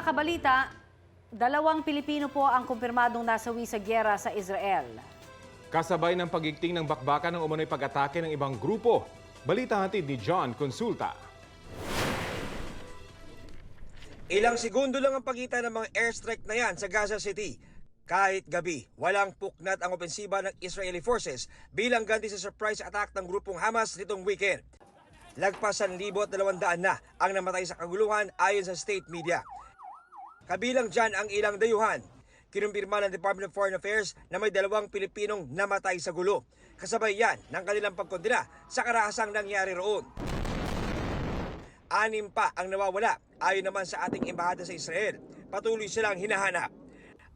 Mga kabalita, dalawang Pilipino po ang kumpirmadong nasawi sa gyera sa Israel. Kasabay ng pagigting ng bakbakan ng umano'y pag-atake ng ibang grupo. Balita hatid ni John Consulta. Ilang segundo lang ang pagitan ng mga airstrike na yan sa Gaza City. Kahit gabi, walang puknat ang opensiba ng Israeli forces bilang ganti sa surprise attack ng grupong Hamas nitong weekend. Lagpasan libo at dalawandaan na ang namatay sa kaguluhan ayon sa state media. Kabilang dyan ang ilang dayuhan. Kinumpirma ng Department of Foreign Affairs na may dalawang Pilipinong namatay sa gulo. Kasabay yan ng kanilang pagkondena sa karahasang nangyari roon. Anim pa ang nawawala ayon naman sa ating embahada sa Israel. Patuloy silang hinahanap.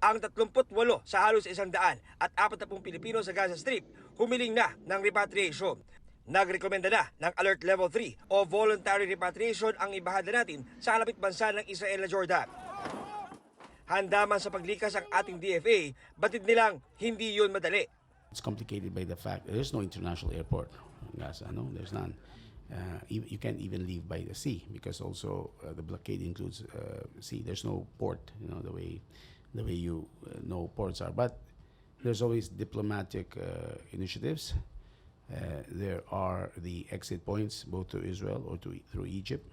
Ang 38 sa halos isang daan at 40 Pilipino sa Gaza Strip humiling na ng repatriation. Nagrekomenda na ng Alert Level 3 o Voluntary Repatriation ang ibahada natin sa kalapit bansa ng Israel na Jordan. Handa man sa paglikas ang ating DFA, batid nilang hindi yun madali. It's complicated by the fact there's no international airport Gaza. No, there's none. Uh, you, you can't even leave by the sea because also uh, the blockade includes uh, sea. There's no port. You know the way the way you uh, know ports are. But there's always diplomatic uh, initiatives. Uh, there are the exit points both to Israel or to through Egypt.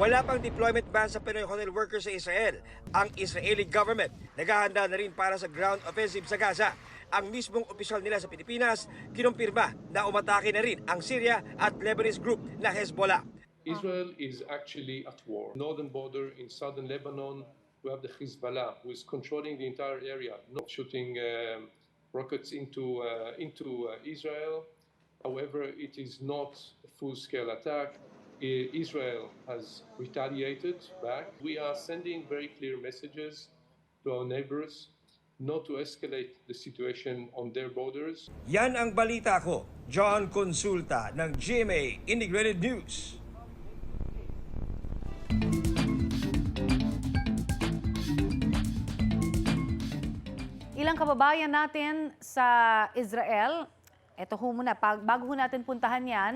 Wala pang deployment ban sa Pinoy hotel workers sa Israel. Ang Israeli government naghahanda na rin para sa ground offensive sa Gaza. Ang mismong opisyal nila sa Pilipinas kinumpirma na umatake na rin ang Syria at Lebanese group na Hezbollah. Israel is actually at war. Northern border in southern Lebanon, we have the Hezbollah, who is controlling the entire area, not shooting um, rockets into uh, into uh, Israel. However, it is not a full-scale attack. I- Israel has retaliated back. We are sending very clear messages to our neighbors not to escalate the situation on their borders. Yan ang balita ko. John Consulta ng GMA Integrated News. Ilang kababayan natin sa Israel, eto ho muna, pag, bago ho natin puntahan yan,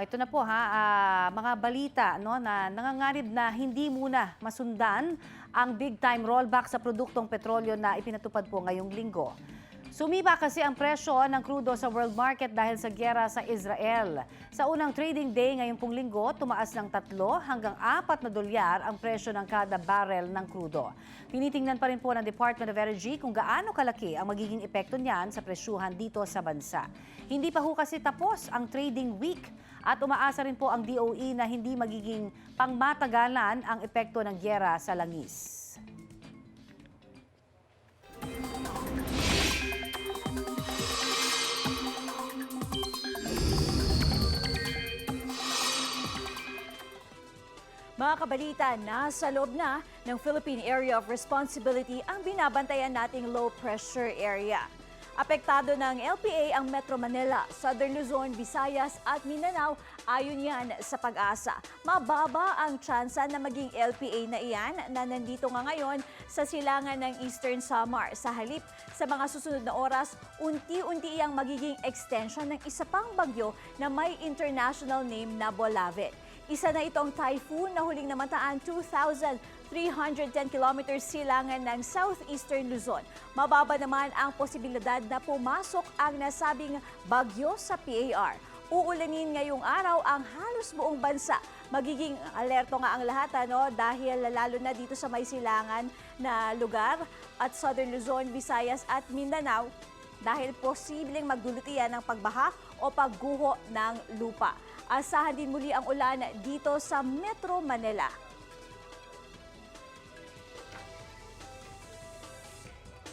ito na po ha, ah, mga balita no, na nangangarib na hindi muna masundan ang big time rollback sa produktong petrolyo na ipinatupad po ngayong linggo. Sumiba kasi ang presyo ng krudo sa world market dahil sa gyera sa Israel. Sa unang trading day ngayong pong linggo, tumaas ng tatlo hanggang apat na dolyar ang presyo ng kada barrel ng krudo. Tinitingnan pa rin po ng Department of Energy kung gaano kalaki ang magiging epekto niyan sa presyuhan dito sa bansa. Hindi pa ho kasi tapos ang trading week at umaasa rin po ang DOE na hindi magiging pangmatagalan ang epekto ng gyera sa langis. Mga kabalita, nasa loob na ng Philippine Area of Responsibility ang binabantayan nating low pressure area. Apektado ng LPA ang Metro Manila, Southern Luzon, Visayas at Mindanao ayon yan sa pag-asa. Mababa ang tsansa na maging LPA na iyan na nandito nga ngayon sa silangan ng Eastern Samar. Sa halip, sa mga susunod na oras, unti-unti iyang magiging extension ng isa pang bagyo na may international name na Bolavit. Isa na itong typhoon na huling namataan 2,310 kilometers silangan ng southeastern Luzon. Mababa naman ang posibilidad na pumasok ang nasabing bagyo sa PAR. Uulanin ngayong araw ang halos buong bansa. Magiging alerto nga ang lahat ano, dahil lalo na dito sa may silangan na lugar at Southern Luzon, Visayas at Mindanao dahil posibleng magdulot iyan ng pagbaha o pagguho ng lupa. Asahan din muli ang ulan dito sa Metro Manila.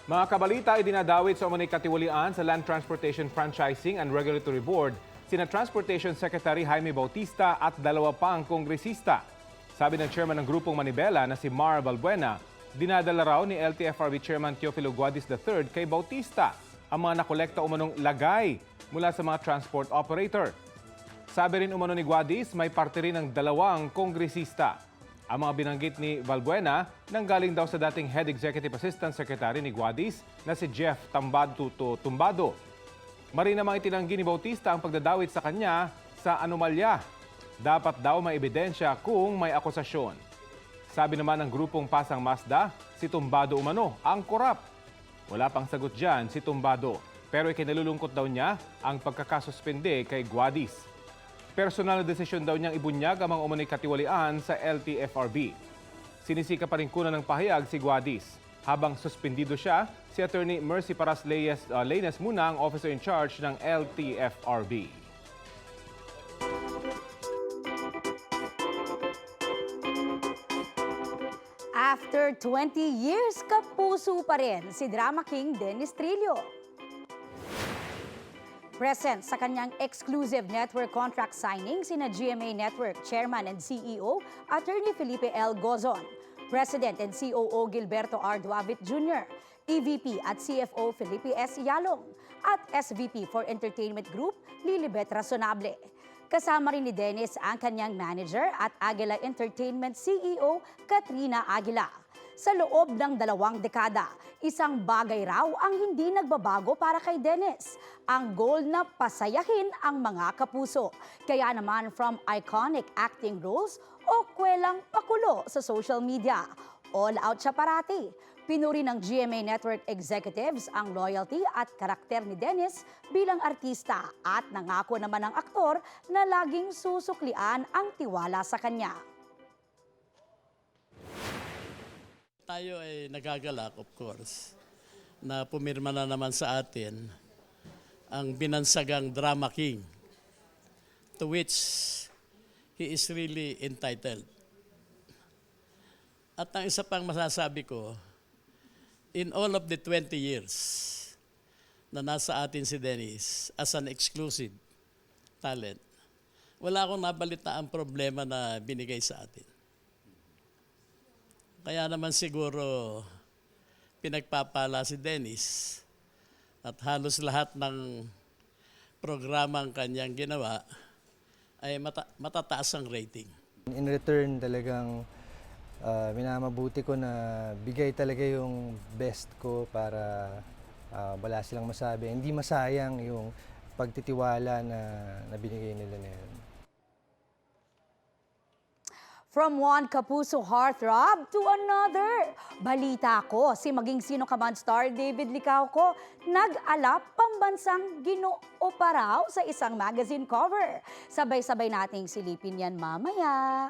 Mga kabalita ay dinadawit sa umunay katiwalian sa Land Transportation Franchising and Regulatory Board sina Transportation Secretary Jaime Bautista at dalawa pang kongresista. Sabi ng chairman ng grupong Manibela na si Mar Balbuena, dinadala raw ni LTFRB Chairman Teofilo Guadis III kay Bautista ang mga nakolekta umanong lagay mula sa mga transport operator. Sabi rin umano ni Guadis, may parte rin ng dalawang kongresista. Ang mga binanggit ni Valbuena nanggaling daw sa dating Head Executive Assistant Secretary ni Guadis na si Jeff Tambado Tumbado. Mari namang itinanggi ni Bautista ang pagdadawit sa kanya sa anomalya. dapat daw may ebidensya kung may akusasyon. Sabi naman ng grupong Pasang Mazda, si Tumbado umano ang korap. Wala pang sagot dyan si Tumbado, pero ikinalulungkot daw niya ang pagkakasuspende kay Guadis. Personal na desisyon daw niyang ibunyag ang mga umunay katiwalian sa LTFRB. Sinisika pa rin kuna ng pahayag si Guadis. Habang suspendido siya, si Attorney Mercy Paras Leyes, uh, Leynes muna ang officer in charge ng LTFRB. After 20 years, kapuso pa rin si Drama King Dennis Trillo. Present sa kanyang exclusive network contract signing sina GMA Network Chairman and CEO Attorney Felipe L. Gozon, President and COO Gilberto R. Duavit Jr., EVP at CFO Felipe S. Yalong, at SVP for Entertainment Group Lilibet Razonable. Kasama rin ni Dennis ang kanyang manager at Aguila Entertainment CEO Katrina Aguila. Sa loob ng dalawang dekada, isang bagay raw ang hindi nagbabago para kay Dennis. Ang goal na pasayahin ang mga kapuso. Kaya naman from iconic acting roles o kwelang pakulo sa social media. All out siya parati. Pinuri ng GMA Network executives ang loyalty at karakter ni Dennis bilang artista at nangako naman ng aktor na laging susuklian ang tiwala sa kanya. Tayo ay nagagalak, of course, na pumirma na naman sa atin ang binansagang Drama King, to which he is really entitled. At ang isa pang masasabi ko, in all of the 20 years na nasa atin si Dennis as an exclusive talent, wala akong nabalita ang problema na binigay sa atin. Kaya naman siguro pinagpapala si Dennis at halos lahat ng programang kanyang ginawa ay mata- matataas ang rating. In return, talagang ah, minamabuti ko na bigay talaga yung best ko para ah, wala silang masabi. Hindi masayang yung pagtitiwala na, na binigay nila na yun. From one kapuso heartthrob to another. Balita ko, si maging sino ka man star David Licauco, nag-alap pambansang ginoo pa sa isang magazine cover. Sabay-sabay nating silipin yan mamaya.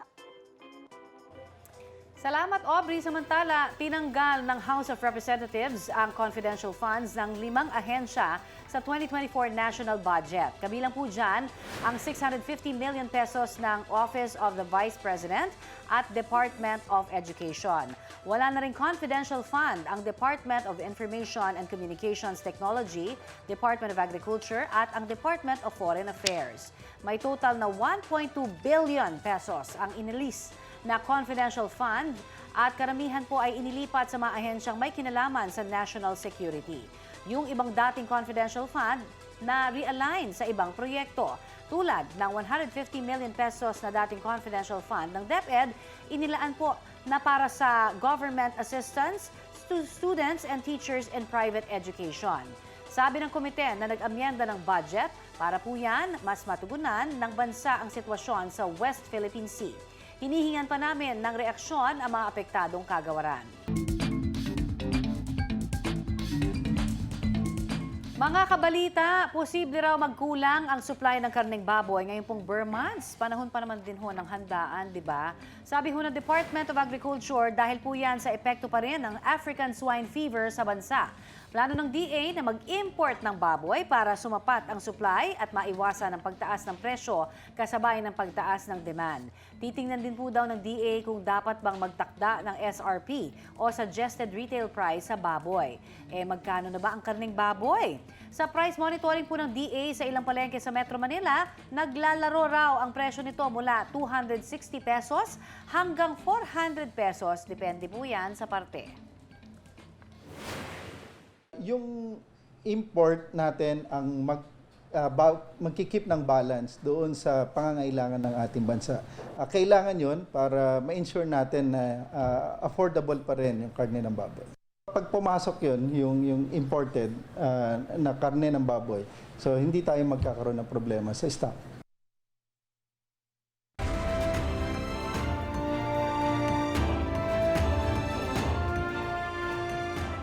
Salamat Aubrey. Samantala, tinanggal ng House of Representatives ang confidential funds ng limang ahensya sa 2024 national budget. Kabilang po dyan ang 650 million pesos ng Office of the Vice President at Department of Education. Wala na rin confidential fund ang Department of Information and Communications Technology, Department of Agriculture at ang Department of Foreign Affairs. May total na 1.2 billion pesos ang inilis na confidential fund at karamihan po ay inilipat sa mga ahensyang may kinalaman sa national security. Yung ibang dating confidential fund na realign sa ibang proyekto tulad ng 150 million pesos na dating confidential fund ng DepEd, inilaan po na para sa government assistance to students and teachers in private education. Sabi ng komite na nag-amyenda ng budget, para po yan mas matugunan ng bansa ang sitwasyon sa West Philippine Sea. Hinihingan pa namin ng reaksyon ang mga apektadong kagawaran. Mga kabalita, posible raw magkulang ang supply ng karneng baboy ngayong pong Burr months. Panahon pa naman din ho ng handaan, di ba? Sabi ho ng Department of Agriculture, dahil po yan sa epekto pa rin ng African swine fever sa bansa. Plano ng DA na mag-import ng baboy para sumapat ang supply at maiwasan ang pagtaas ng presyo kasabay ng pagtaas ng demand. Titingnan din po daw ng DA kung dapat bang magtakda ng SRP o suggested retail price sa baboy. Eh magkano na ba ang karning baboy? Sa price monitoring po ng DA sa ilang palengke sa Metro Manila, naglalaro raw ang presyo nito mula 260 pesos hanggang 400 pesos. Depende po yan sa parte. Yung import natin ang mag uh, ba- magkikip ng balance doon sa pangangailangan ng ating bansa. Ah, kailangan yon para ma-ensure natin na ah, affordable pa rin yung karne ng baboy. Pag pumasok yon yung, yung imported ah, na karne ng baboy, so hindi tayo magkakaroon ng problema sa stock.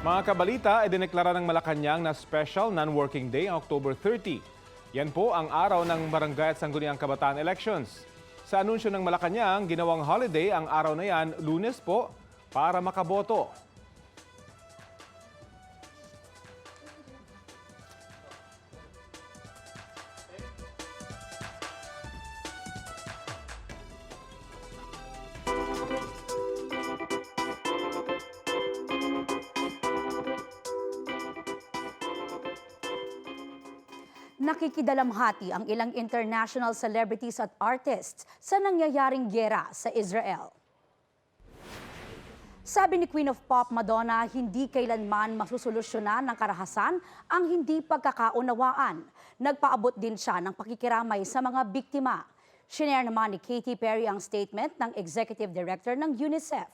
Mga kabalita, idineklara ng Malacanang na special non-working day ang October 30. Yan po ang araw ng Barangay at Sangguniang Kabataan Elections. Sa anunsyo ng Malacanang, ginawang holiday ang araw na yan, lunes po, para makaboto. Nakikidalamhati ang ilang international celebrities at artists sa nangyayaring gyera sa Israel. Sabi ni Queen of Pop Madonna, hindi kailanman masusolusyonan ng karahasan ang hindi pagkakaunawaan. Nagpaabot din siya ng pakikiramay sa mga biktima. Shinare naman ni Katy Perry ang statement ng Executive Director ng UNICEF.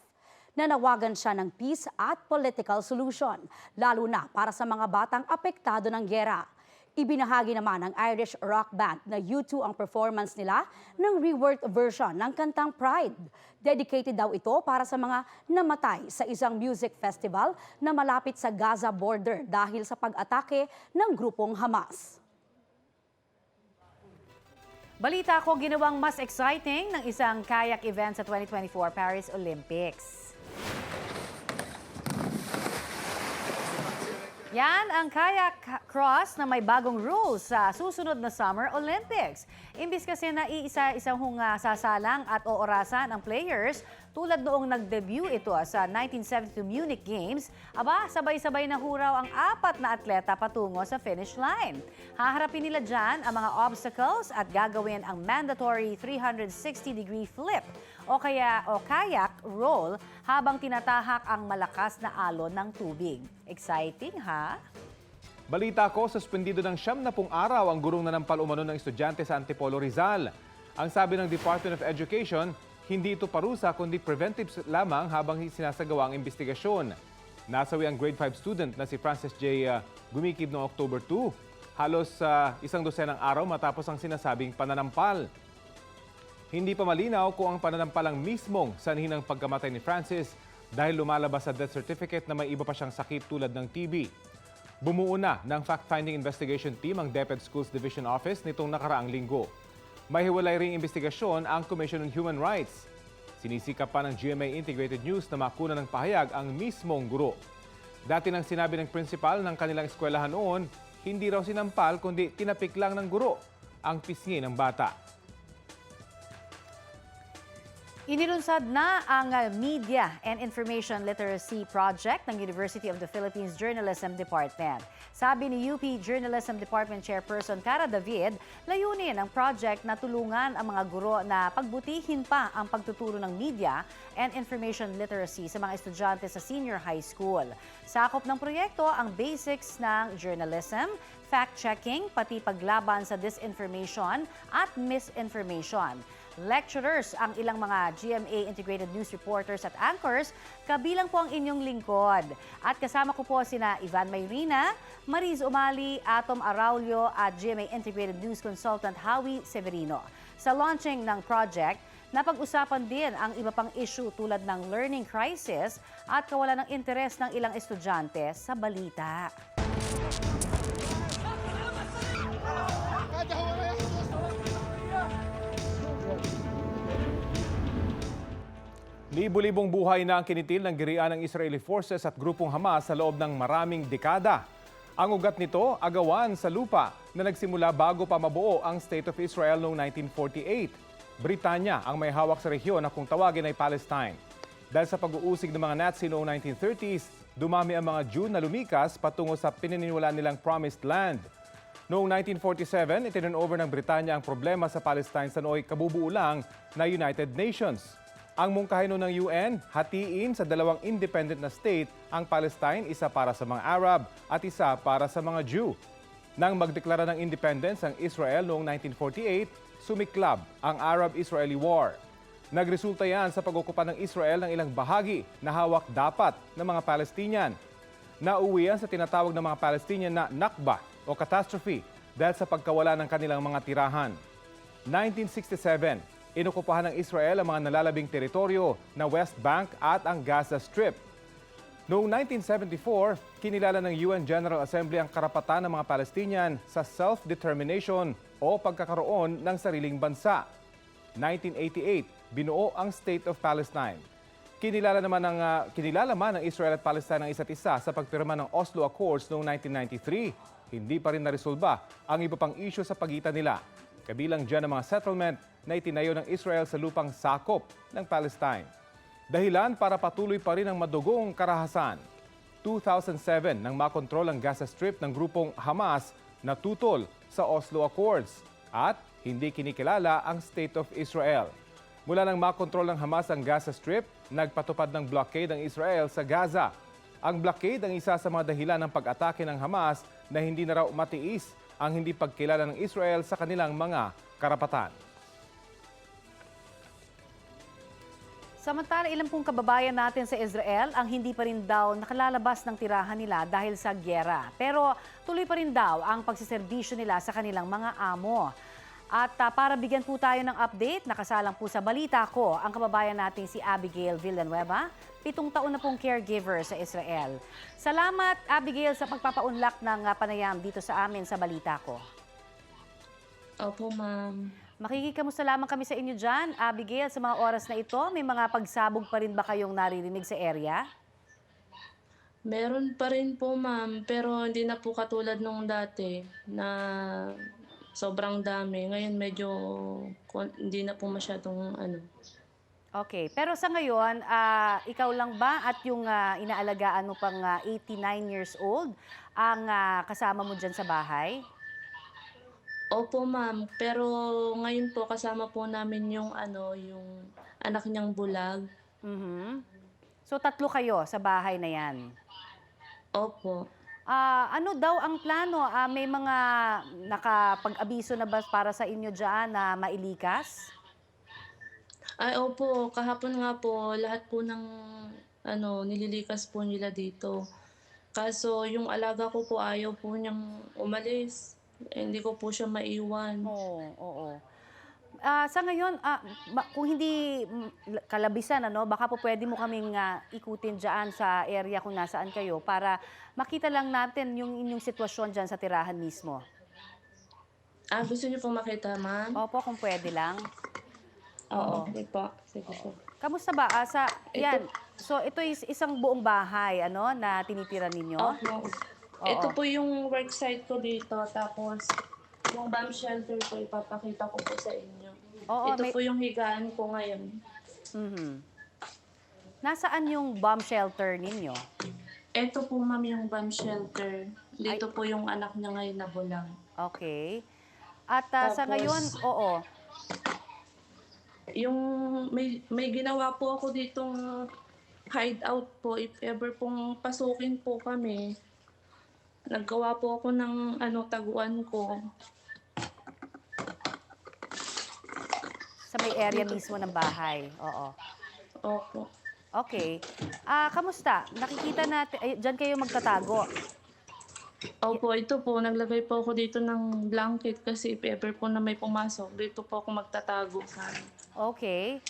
Nanawagan siya ng peace at political solution, lalo na para sa mga batang apektado ng gyera. Ibinahagi naman ng Irish rock band na U2 ang performance nila ng reworked version ng kantang Pride. Dedicated daw ito para sa mga namatay sa isang music festival na malapit sa Gaza border dahil sa pag-atake ng grupong Hamas. Balita ko ginawang mas exciting ng isang kayak event sa 2024 Paris Olympics. Yan ang kayak cross na may bagong rules sa susunod na Summer Olympics. Imbis kasi na iisa-isang hong ah, sasalang at oorasan ang players, tulad noong nag-debut ito sa 1972 Munich Games, aba, sabay-sabay na huraw ang apat na atleta patungo sa finish line. Haharapin nila dyan ang mga obstacles at gagawin ang mandatory 360-degree flip o kaya o kayak roll habang tinatahak ang malakas na alon ng tubig. Exciting ha? Balita ko, suspendido ng siyam na pong araw ang gurong nanampal umano ng estudyante sa Antipolo Rizal. Ang sabi ng Department of Education, hindi ito parusa kundi preventive lamang habang sinasagawa ang investigasyon. Nasawi ang grade 5 student na si Francis J. uh, Gumikib noong October 2. Halos sa isang dosenang araw matapos ang sinasabing pananampal. Hindi pa malinaw kung ang pananampalang mismong sanhin ng pagkamatay ni Francis dahil lumalabas sa death certificate na may iba pa siyang sakit tulad ng TB. Bumuo na ng fact-finding investigation team ang DepEd Schools Division Office nitong nakaraang linggo. May hiwalay ring investigasyon ang Commission on Human Rights. Sinisikap pa ng GMA Integrated News na makuna ng pahayag ang mismong guro. Dati nang sinabi ng principal ng kanilang eskwelahan noon, hindi raw sinampal kundi tinapik lang ng guro ang pisngi ng bata. Inilunsad na ang uh, Media and Information Literacy Project ng University of the Philippines Journalism Department. Sabi ni UP Journalism Department Chairperson Cara David, layunin ang project na tulungan ang mga guro na pagbutihin pa ang pagtuturo ng media and information literacy sa mga estudyante sa senior high school. Sakop ng proyekto ang basics ng journalism, fact-checking, pati paglaban sa disinformation at misinformation. Lecturers ang ilang mga GMA Integrated News Reporters at Anchors, kabilang po ang inyong lingkod. At kasama ko po sina Ivan Mayrina, Mariz Umali, Atom Araulio at GMA Integrated News Consultant Howie Severino. Sa launching ng project, napag-usapan din ang iba pang issue tulad ng learning crisis at kawalan ng interes ng ilang estudyante sa balita. Libo-libong buhay na ang kinitil ng girian ng Israeli forces at grupong Hamas sa loob ng maraming dekada. Ang ugat nito, agawan sa lupa na nagsimula bago pa mabuo ang State of Israel noong 1948. Britanya ang may hawak sa rehiyon na kung tawagin ay Palestine. Dahil sa pag-uusig ng mga Nazi noong 1930s, dumami ang mga Jew na lumikas patungo sa pinaniniwalaan nilang Promised Land. Noong 1947, itinurn over ng Britanya ang problema sa Palestine sa nooy kabubuo lang na United Nations. Ang mungkahin nun ng UN, hatiin sa dalawang independent na state ang Palestine, isa para sa mga Arab at isa para sa mga Jew. Nang magdeklara ng independence ang Israel noong 1948, sumiklab ang Arab-Israeli War. Nagresulta yan sa pag-okupa ng Israel ng ilang bahagi na hawak dapat ng mga Palestinian. Nauwi yan sa tinatawag ng mga Palestinian na Nakba o catastrophe dahil sa pagkawala ng kanilang mga tirahan. 1967, inokupahan ng Israel ang mga nalalabing teritoryo na West Bank at ang Gaza Strip. Noong 1974, kinilala ng UN General Assembly ang karapatan ng mga Palestinian sa self-determination o pagkakaroon ng sariling bansa. 1988, binuo ang State of Palestine. Kinilala naman ng ah, kinilala man ng Israel at Palestine ang isa't isa sa pagpirma ng Oslo Accords noong 1993. Hindi pa rin naresolba ang iba pang isyu sa pagitan nila. Kabilang dyan ang mga settlement na itinayo ng Israel sa lupang sakop ng Palestine. Dahilan para patuloy pa rin ang madugong karahasan. 2007 nang makontrol ang Gaza Strip ng grupong Hamas na tutol sa Oslo Accords at hindi kinikilala ang State of Israel. Mula nang makontrol ng Hamas ang Gaza Strip, nagpatupad ng blockade ang Israel sa Gaza. Ang blockade ang isa sa mga dahilan ng pag-atake ng Hamas na hindi na raw matiis ang hindi pagkilala ng Israel sa kanilang mga karapatan. Samantala, ilang pong kababayan natin sa Israel ang hindi pa rin daw nakalalabas ng tirahan nila dahil sa gyera. Pero tuloy pa rin daw ang pagsiservisyo nila sa kanilang mga amo. At ah, para bigyan po tayo ng update, nakasalang po sa balita ko ang kababayan natin si Abigail Villanueva, pitong taon na pong caregiver sa Israel. Salamat Abigail sa pagpapaunlak ng ah, panayam dito sa amin sa balita ko. Opo, ma'am. Makikikamusta lamang kami sa inyo dyan. Abigail, sa mga oras na ito, may mga pagsabog pa rin ba kayong naririnig sa area? Meron pa rin po, ma'am. Pero hindi na po katulad nung dati na sobrang dami. Ngayon medyo kon- hindi na po masyadong ano. Okay. Pero sa ngayon, ah, ikaw lang ba at yung ah, inaalagaan mo pang ah, 89 years old ang ah, kasama mo dyan sa bahay? Opo, ma'am. Pero ngayon po kasama po namin yung ano, yung anak niyang bulag. Mhm. So tatlo kayo sa bahay na yan. Opo. Ah, ano daw ang plano? Ah, may mga nakapag-abiso na ba para sa inyo dyan na mailikas? Ay, opo. Kahapon nga po, lahat po ng ano, nililikas po nila dito. Kaso yung alaga ko po ayaw po niyang umalis. Eh, hindi ko po siya maiwan. Oo, oo. Ah, sa ngayon, ma- kung hindi kalabisan, ano, baka po pwede mo kaming ah, ikutin dyan sa area kung nasaan kayo para makita lang natin yung inyong sitwasyon dyan sa tirahan mismo. Ah, gusto niyo po makita, ma'am? Opo, kung pwede lang. Oo, okay po. Sige po. Kamusta ba? Ah, sa, yan. So, ito is isang buong bahay, ano, na tinitira ninyo? Opo. Ito po yung work site ko dito. Tapos, yung bomb shelter ko, ipapakita ko po sa inyo. Oo, Ito may- po yung higaan ko ngayon. Mhm. Nasaan yung bomb shelter ninyo? Ito po, ma'am, yung bomb shelter. Dito po yung anak niya ngayon na bulang. Okay. At ah, sa Tapos- ngayon, oo. Yung may, may ginawa po ako ditong hideout po. If ever pong pasukin po kami, naggawa po ako ng ano, taguan ko. Sa may area mismo ng bahay. Oo. Opo. Okay. Ah, kamusta? Nakikita natin, ay, dyan kayo magtatago. Opo, ito po, naglagay po ako dito ng blanket kasi if ever po na may pumasok, dito po ako magtatago sa Okay.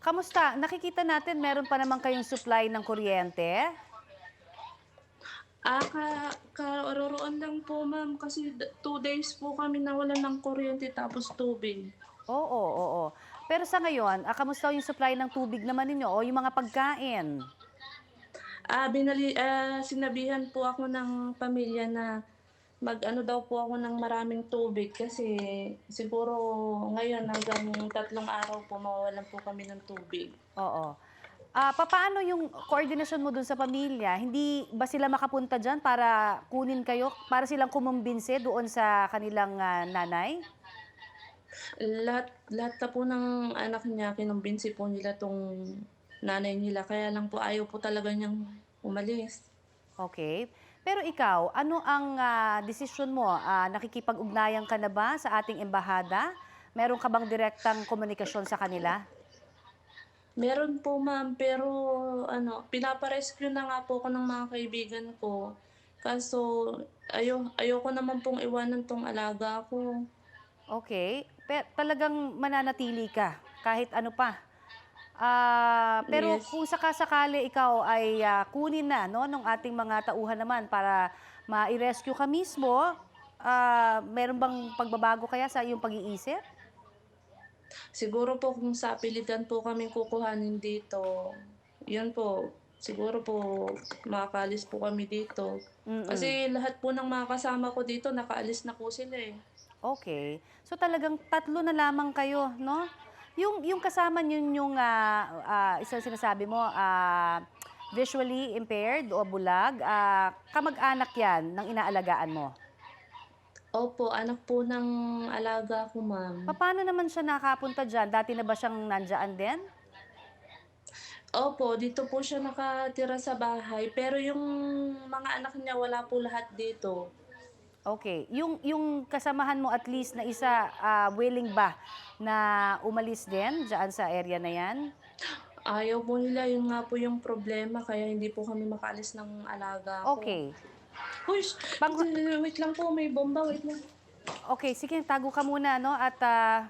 Kamusta? Nakikita natin meron pa naman kayong supply ng kuryente. Ah, ka, karoroon lang po ma'am kasi d- two days po kami nawalan ng kuryente tapos tubig. Oo, oo, oo. Pero sa ngayon, ah, kamusta yung supply ng tubig naman ninyo o yung mga pagkain? Ah, binali, ah, sinabihan po ako ng pamilya na mag-ano daw po ako ng maraming tubig kasi siguro ngayon hanggang tatlong araw po mawawalan po kami ng tubig. Oo. Ah, papaano yung koordinasyon mo dun sa pamilya? Hindi ba sila makapunta dyan para kunin kayo, para silang kumumbinse doon sa kanilang ah, nanay? Lahat, lahat na po ng anak niya, kinumbinsi po nila tong nanay nila. Kaya lang po ayaw po talaga niyang umalis. Okay. Pero ikaw, ano ang ah, desisyon mo? Ah, nakikipag-ugnayan ka na ba sa ating embahada? Meron ka bang direktang komunikasyon sa kanila? Meron po ma'am, pero ano, pinaparescue na nga po ako ng mga kaibigan ko. Kaso ayo ayoko naman pong iwanan tong alaga ko. Okay. Pero talagang mananatili ka kahit ano pa. Ah, pero Yes. kung sakasakali ikaw ay ah, kunin na no ng ating mga tauhan naman para ma-rescue ka mismo, ah, meron bang pagbabago kaya sa iyong pag-iisip? Siguro po kung sa pilitan po kami kukuhanin dito, yun po, siguro po makakalis po kami dito. Mm-mm. Kasi lahat po ng mga kasama ko dito, nakaalis na po sila eh. Okay. So talagang tatlo na lamang kayo, no? Yung yung kasama niyo yung ah, ah, isang sinasabi mo, ah, visually impaired o bulag, ah, kamag-anak 'yan ng inaalagaan mo. Opo, anak po ng alaga ko, ma'am. Pa- Paano naman siya nakapunta diyan? Dati na ba siyang nandiyan din? Opo, dito po siya nakatira sa bahay. Pero yung mga anak niya, wala po lahat dito. Okay. Yung yung kasamahan mo at least na isa ah, willing ba na umalis din diyan sa area na 'yan? Ayaw po nila, yun nga po yung problema. Kaya hindi po kami makaalis ng alaga ko. Okay. Uy, sh- Pang- wait lang po, may bomba, wait lang. Okay, sige, tago ka muna, no? At ah,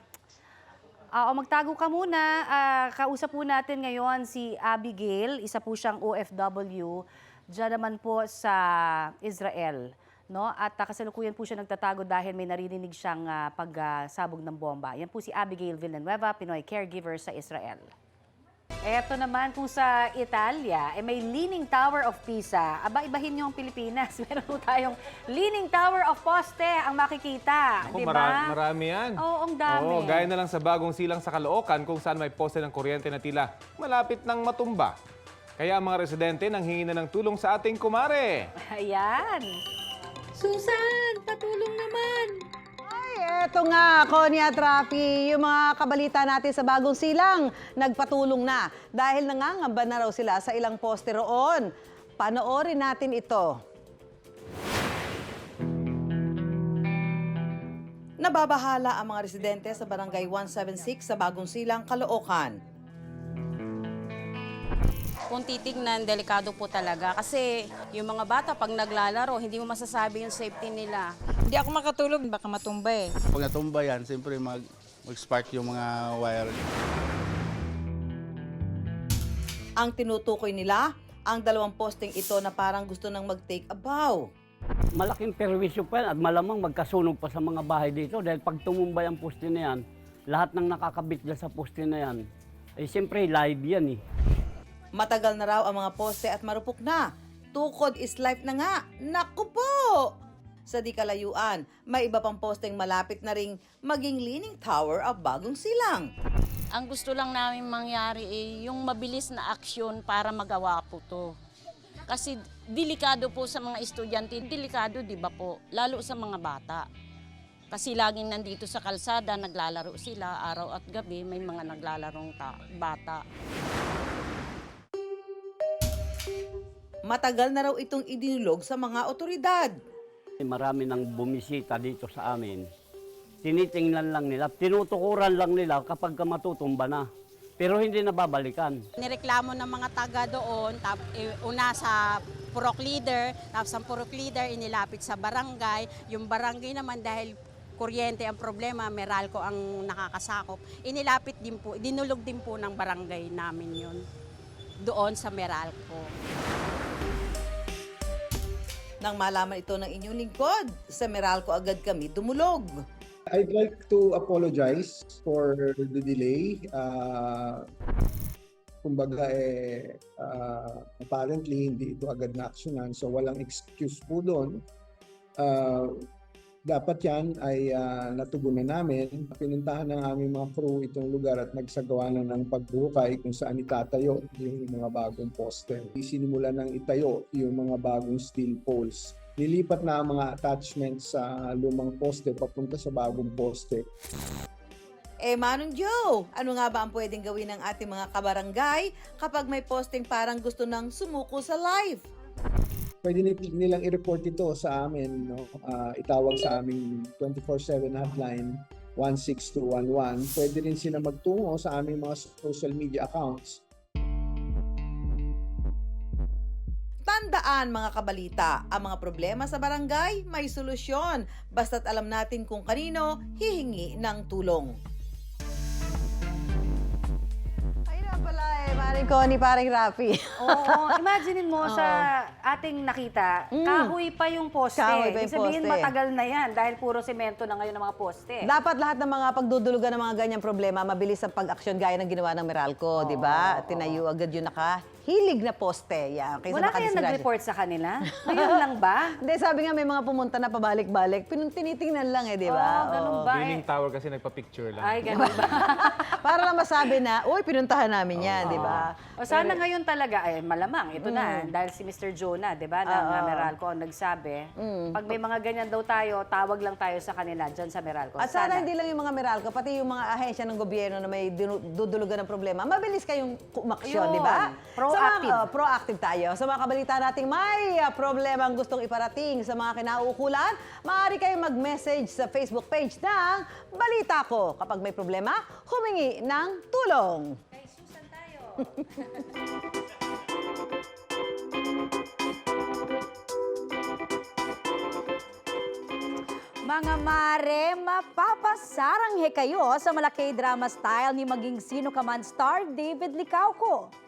ah, o magtago ka muna. Ah, kausap po natin ngayon si Abigail, isa po siyang OFW, dyan naman po sa Israel. No? At ah, kasalukuyan po siya nagtatago dahil may naririnig siyang ah, pagsabog ng bomba. Yan po si Abigail Villanueva, Pinoy caregiver sa Israel. Eto naman po sa Italia, eh may Leaning Tower of Pisa. Aba, ibahin niyo ang Pilipinas. Meron po tayong Leaning Tower of Poste ang makikita. Ako, di ba? mara- marami yan. Oo, ang dami. Oo, gaya na lang sa bagong silang sa Caloocan kung saan may poste ng kuryente na tila malapit ng matumba. Kaya ang mga residente nang hingi na ng tulong sa ating kumare. Ayan. Susan, patulong naman! Ay, eto nga, Connie at Rafi, yung mga kabalita natin sa Bagong Silang, nagpatulong na dahil nangangamba na raw sila sa ilang poste roon. Panoorin natin ito. Nababahala ang mga residente sa Barangay 176 sa Bagong Silang, Caloocan. Kung titignan, delikado po talaga. Kasi yung mga bata, pag naglalaro, hindi mo masasabi yung safety nila. Hindi ako makatulog, baka matumba eh. Pag natumba yan, siyempre mag, mag-spark yung mga wire. Ang tinutukoy nila, ang dalawang posting ito na parang gusto nang mag-take a bow. Malaking perwisyo pa yan at malamang magkasunog pa sa mga bahay dito dahil pag tumumbay ang poste na yan, lahat ng nakakabit dyan sa poste na yan, eh siyempre live yan eh. Matagal na raw ang mga poste at marupok na. Tukod is life na nga. Naku po! Sa di kalayuan, may iba pang posteng malapit na ring maging leaning tower of bagong silang. Ang gusto lang namin mangyari eh, yung mabilis na aksyon para magawa po to. Kasi delikado po sa mga estudyante, delikado di ba po, lalo sa mga bata. Kasi laging nandito sa kalsada, naglalaro sila araw at gabi, may mga naglalarong ta- bata. Matagal na raw itong idinulog sa mga otoridad. Marami nang bumisita dito sa amin. Tinitingnan lang nila, tinutukuran lang nila kapag ka matutumba na. Pero hindi na babalikan. Nireklamo ng mga taga doon, tap, eh, una sa purok leader, tapos ang purok leader inilapit sa barangay. Yung barangay naman dahil kuryente ang problema, Meralco ang nakakasakop, inilapit din po, dinulog din po ng barangay namin yun doon sa Meralco. Nang malaman ito ng inyong lingkod, sa Meralco agad kami dumulog. I'd like to apologize for the delay. Uh, kumbaga eh, uh, apparently hindi ito agad na aksyonan so walang excuse po doon. Uh, dapat yan ay uh, natugunan namin. Pinuntahan ng aming mga crew itong lugar at nagsagawa na ng pagbuhukay kung saan itatayo yung mga bagong poste. Sinimula ng itayo yung mga bagong steel poles. Nilipat na ang mga attachments sa lumang poste papunta sa bagong poste. Eh, Manong Joe, ano nga ba ang pwedeng gawin ng ating mga kabarangay kapag may posting parang gusto nang sumuko sa live? Pwede nil- nilang i-report ito sa amin, no? Ah, itawag sa aming 24/7 hotline 16211. Pwede rin sila magtungo sa aming mga social media accounts Tandaan mga kabalita, ang mga problema sa barangay may solusyon basta't alam natin kung kanino hihingi ng tulong. Paring Connie, paring Rafi. Oo, imagine mo sa ating nakita, kahoy pa yung poste. Mm. Kahoy pa yung Ibig sabihin, poste. matagal na yan dahil puro semento na ngayon ng mga poste. Dapat lahat ng mga pagdudulugan ng mga ganyang problema, mabilis ang pag-aksyon gaya ng ginawa ng Meralco, di ba? Tinayo agad yung nakahilig na poste. Yan, kaysa Wala kaya nag-report sa kanila? Ngayon lang ba? Hindi, sabi nga may mga pumunta na pabalik-balik. Pinun- Tinitingnan lang eh, di ba? Oo, ganun ba? Leaning tower kasi nagpa-picture lang. Ay, ganun ba? Para lang masabi na, uy, pinuntahan namin yan, di ba? O sana ngayon talaga, eh, malamang, ito na, dahil si Mr. Jonah, di ba, ng Mm. Uh, Meralco ang nagsabi, Mm. pag may mga ganyan daw tayo, tawag lang tayo sa kanila dyan sa Meralco. At sana, hindi lang yung mga Meralco, pati yung mga ahensya ng gobyerno na may dinu- dudulugan ng problema, mabilis kayong umaksyon, Yun. di ba? Proactive. Sa mga, oh, proactive tayo. Sa mga kabalita nating may uh, problema ang gustong iparating sa mga kinauukulan, maaari kayong mag-message sa Facebook page ng Balita Ko. Kapag may problema, humingi ng tulong. Mga mare, mapapasaranghe kayo sa malaki drama style ni maging sino ka man star David Licauco.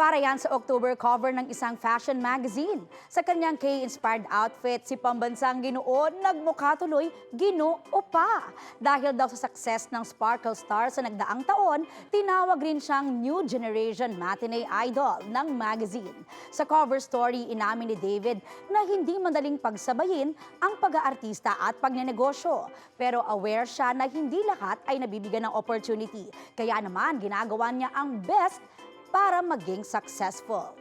Para yan sa October cover ng isang fashion magazine. Sa kanyang K-inspired outfit, si pambansang ginoo nagmukha tuloy ginoo pa. Dahil daw sa success ng Sparkle Star sa nagdaang taon, tinawag rin siyang New Generation Matinee Idol ng magazine. Sa cover story, inamin ni David na hindi madaling pagsabayin ang pag-aartista at pagnenegosyo. Pero aware siya na hindi lahat ay nabibigyan ng opportunity. Kaya naman, ginagawa niya ang best para maging successful.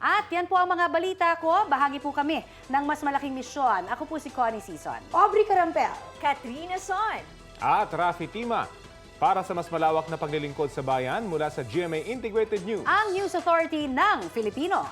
At yan po ang mga balita ko. Bahagi po kami ng mas malaking misyon. Ako po si Connie Season. Aubrey Carampel. Katrina Son. At Rafi Tima, para sa mas malawak na paglilingkod sa bayan mula sa GMA Integrated News. Ang News Authority ng Filipino.